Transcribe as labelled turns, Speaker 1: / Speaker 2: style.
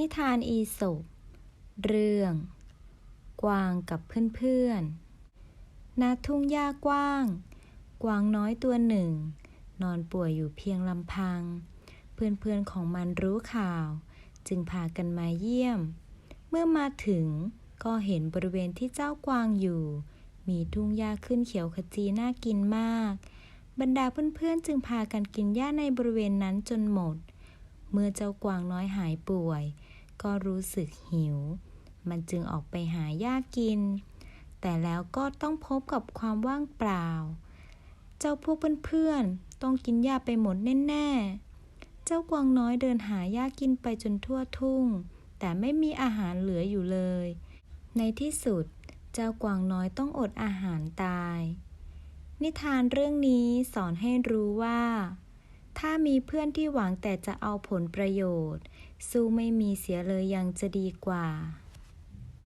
Speaker 1: นิทานอีสปเรื่อง กวางกับเพื่อนๆณทุ่งหญ้ากว้าง กวางน้อยตัวหนึ่ง นอนป่วยอยู่เพียงลำพัง เพื่อนๆของมันรู้ข่าว จึงพากันมาเยี่ยม เมื่อมาถึงก็เห็นบริเวณที่เจ้ากวางอยู่ มีทุ่งหญ้าขึ้นเขียวขจีน่ากินมาก บรรดาเพื่อนๆจึงพากันกินหญ้าในบริเวณนั้นจนหมด เมื่อเจ้ากวางน้อยหายป่วย ก็รู้สึกหิว มันจึงออกไปหาหญ้ากิน แต่แล้วก็ต้องพบกับความว่างเปล่า เจ้าพวกเพื่อนๆต้องกินหญ้าไปหมดแน่ๆ เจ้ากวางน้อยเดินหาหญ้ากินไปจนทั่วทุ่ง แต่ไม่มีอาหารเหลืออยู่เลย ในที่สุด เจ้ากวางน้อยต้องอดอาหารตาย นิทานเรื่องนี้สอนให้รู้ว่า ถ้ามีเพื่อนที่หวังแต่จะเอาผลประโยชน์ สู้ไม่มีเสียเลยยังจะดีกว่า